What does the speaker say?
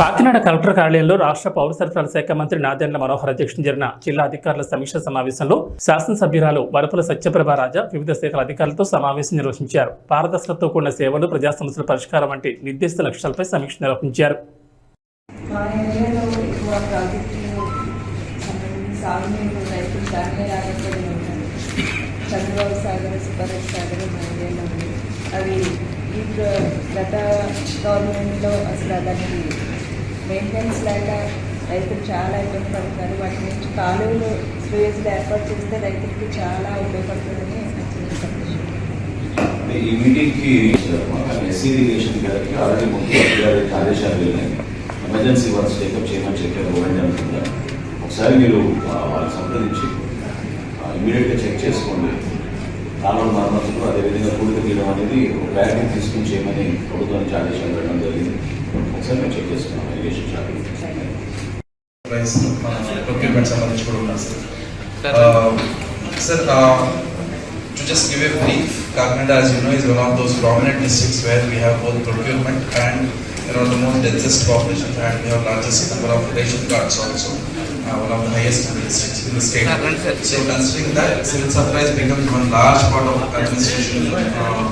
Kakinada collector కార్యాలయంలో రాష్ట్ర పౌర సరఫరాల శాఖ మంత్రి నాదెండ్ల మనోహర్ అధ్యక్షతన జరిగిన జిల్లా అధికారుల సమీక్ష సమావేశంలో శాసనసభ్యురాలు వరపుల సత్యప్రభ రాజా వివిధ శాఖల అధికారులతో సమావేశం నిర్వహించారు. పారదర్శకతతో కూడిన సేవలు ప్రజా సమస్యల పరిష్కారం వంటి నిర్దిష్ట లక్ష్యాలపై సమీక్ష నిర్వహించారు. అవి గత గవర్నమెంట్లో అసలు దానికి మెయింటెనెన్స్ లేక రైతులు చాలా ఇబ్బంది పడుతున్నారు వాటి నుంచి కాలువలు స్వేజ్లు ఏర్పాటు చేస్తే రైతులకి చాలా ఉపయోగపడుతుందని ఈ మీటింగ్ ఎస్సీ ఇరిగేషన్ గారికి ఆల్రెడీ ముఖ్యమంత్రి ఆదేశాలు ఎమర్జెన్సీ వర్క్స్ టేకప్ చేయమని చెప్పారు ఇవ్వండి ఒకసారి మీరు వాళ్ళని సంప్రదించి ఇమీడియట్గా చెక్ చేసుకోండి. కాలువ మరమ్మతులు అదేవిధంగా పూడిక తీయడం అనేది ఒక బ్యాగ్ తీసుకుని చేయమని ప్రభుత్వం ఆదేశాలు వెళ్ళడం జరిగింది ఒకసారి మేము చెక్ చేసుకున్నాం ఇరిగేషన్ శాఖ ప్రైస్ మన ప్రొక్యూర్మెంట్ సంబంధించి కూడా ఉన్నారు sir sir to just give a brief Kakinada as you know is one of those prominent districts where we have both procurement and you know the most densest population and we have largest number of ration cards also uh, one of the highest in the districts in the state so considering that civil supplies becomes one large part of administration uh,